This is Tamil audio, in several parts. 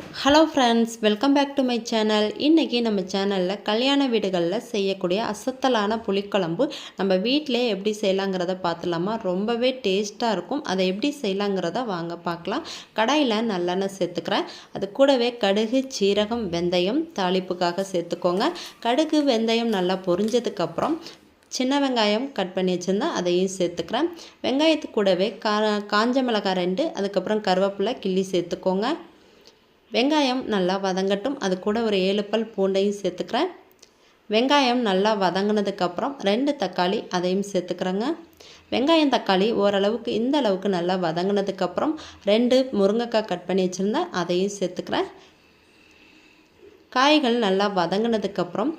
Hello friends welcome back to my channel இன்றைக்கி நம்ம சேனலில் கல்யாண வீடுகளில் செய்யக்கூடிய அசத்தலான புளிக்குழம்பு நம்ம வீட்டிலே எப்படி செய்யலாங்கிறத பார்த்துலாமா? ரொம்பவே டேஸ்ட்டாக இருக்கும். அதை எப்படி செய்யலாங்கிறத வாங்க பார்க்கலாம். கடாயில் நல்லெண்ணெய் சேர்த்துக்கிறேன். அது கூடவே கடுகு சீரகம் வெந்தயம் தாளிப்புக்காக சேர்த்துக்கோங்க. கடுகு வெந்தயம் நல்லா பொரிஞ்சதுக்கப்புறம் சின்ன வெங்காயம் கட் பண்ணி வச்சுருந்தேன் அதையும் சேர்த்துக்கிறேன். வெங்காயத்து கூடவே கா காஞ்ச மிளகாய் ரெண்டு அதுக்கப்புறம் கருவேப்பிலை கிள்ளி சேர்த்துக்கோங்க. வெங்காயம் நல்லா வதங்கட்டும். அது கூட ஒரு ஏழு பல் பூண்டையும் சேர்த்துக்கிறேன். வெங்காயம் நல்லா வதங்கினதுக்கப்புறம் ரெண்டு தக்காளி அதையும் சேர்த்துக்கிறேங்க. வெங்காயம் தக்காளி ஓரளவுக்கு இந்த அளவுக்கு நல்லா வதங்கினதுக்கப்புறம் ரெண்டு முருங்கைக்காய் கட் பண்ணி வச்சுருந்தேன். அதையும் சேர்த்துக்கிறேன். காய்கள் நல்லா வதங்கினதுக்கப்புறம்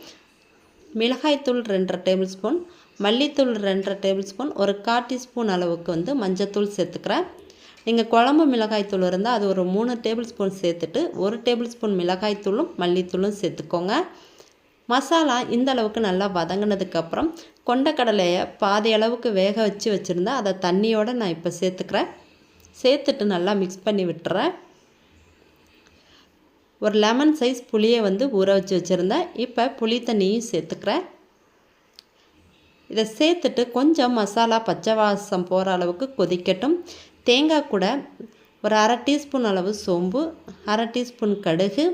மிளகாய்த்தூள் ரெண்டரை டேபிள் ஸ்பூன் மல்லித்தூள் ரெண்டரை டேபிள் ஸ்பூன் ஒரு கால் டீஸ்பூன் அளவுக்கு வந்து மஞ்சத்தூள் சேர்த்துக்கிறேன். நீங்கள் குழம்பு மிளகாய்த்தூள் இருந்தால் அது ஒரு மூணு டேபிள் ஸ்பூன் சேர்த்துட்டு ஒரு டேபிள் ஸ்பூன் மிளகாய்த்தூளும் மல்லித்தூளும் சேர்த்துக்கோங்க. மசாலா இந்த அளவுக்கு நல்லா வதங்கினதுக்கப்புறம் கொண்டக்கடலையை பாதி அளவுக்கு வேக வச்சு வச்சுருந்தா அதை தண்ணியோடு நான் இப்போ சேர்த்துக்கிறேன். சேர்த்துட்டு நல்லா மிக்ஸ் பண்ணி விட்டுறேன். ஒரு லெமன் சைஸ் புளியை வந்து ஊற வச்சு வச்சுருந்தேன் இப்போ புளி தண்ணியும் சேர்த்துக்கிறேன். இதை சேர்த்துட்டு கொஞ்சம் மசாலா பச்சை வாசம் போகிற அளவுக்கு கொதிக்கட்டும். தேங்காய் கூட ஒரு அரை டீஸ்பூன் அளவு சோம்பு அரை டீஸ்பூன் கடுகு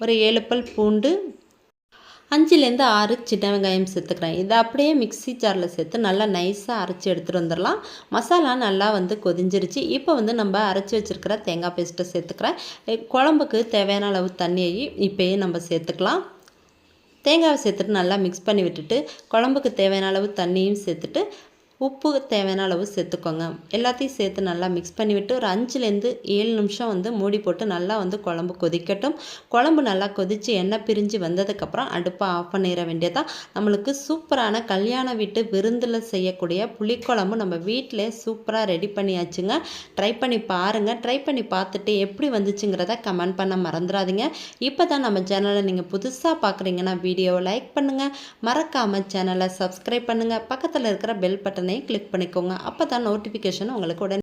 ஒரு ஏழு பல் பூண்டு அஞ்சுலேருந்து ஆறு சின்ன வெங்காயம் சேர்த்துக்கிறேன். இதை அப்படியே மிக்சி ஜாரில் சேர்த்து நல்லா நைஸாக அரைச்சி எடுத்துகிட்டு வந்துடலாம். மசாலா நல்லா வந்து கொதிஞ்சிருச்சு. இப்போ வந்து நம்ம அரைச்சி வச்சுருக்கிற தேங்காய் பேஸ்ட்டை சேர்த்துக்கிறேன். குழம்புக்கு தேவையான அளவு தண்ணியை இப்போயே நம்ம சேர்த்துக்கலாம். தேங்காவை சேர்த்துட்டு நல்லா மிக்ஸ் பண்ணி விட்டுட்டு குழம்புக்கு தேவையான அளவு தண்ணியும் சேர்த்துட்டு உப்பு தேவையான அளவு சேர்த்துக்கோங்க. எல்லாத்தையும் சேர்த்து நல்லா மிக்ஸ் பண்ணிவிட்டு ஒரு அஞ்சுலேருந்து ஏழு நிமிஷம் வந்து மூடி போட்டு நல்லா வந்து குழம்பு கொதிக்கட்டும். குழம்பு நல்லா கொதித்து எண்ணெய் பிரிஞ்சு வந்ததுக்கப்புறம் அடுப்பை ஆஃப் பண்ணிட வேண்டியதான் நம்மளுக்கு சூப்பரான கல்யாண வீட்டு விருந்தில் செய்யக்கூடிய புளிக்குழம்பு நம்ம வீட்டிலே சூப்பராக ரெடி பண்ணியாச்சுங்க. ட்ரை பண்ணி பாருங்கள் ட்ரை பண்ணி பார்த்துட்டு எப்படி வந்துச்சுங்கிறத கமெண்ட் பண்ண மறந்துடாதீங்க இப்போ தான் நம்ம சேனலை நீங்கள் புதுசாக பார்க்குறீங்கன்னா வீடியோவை லைக் பண்ணுங்கள் மறக்காமல் சேனலை சப்ஸ்கிரைப் பண்ணுங்கள் பக்கத்தில் இருக்கிற பெல் பட்டனை பட்டனை கிளிக் பண்ணிக்கோங்க. அப்போ தான் நோட்டிஃபிகேஷன் உங்களுக்கு உடனே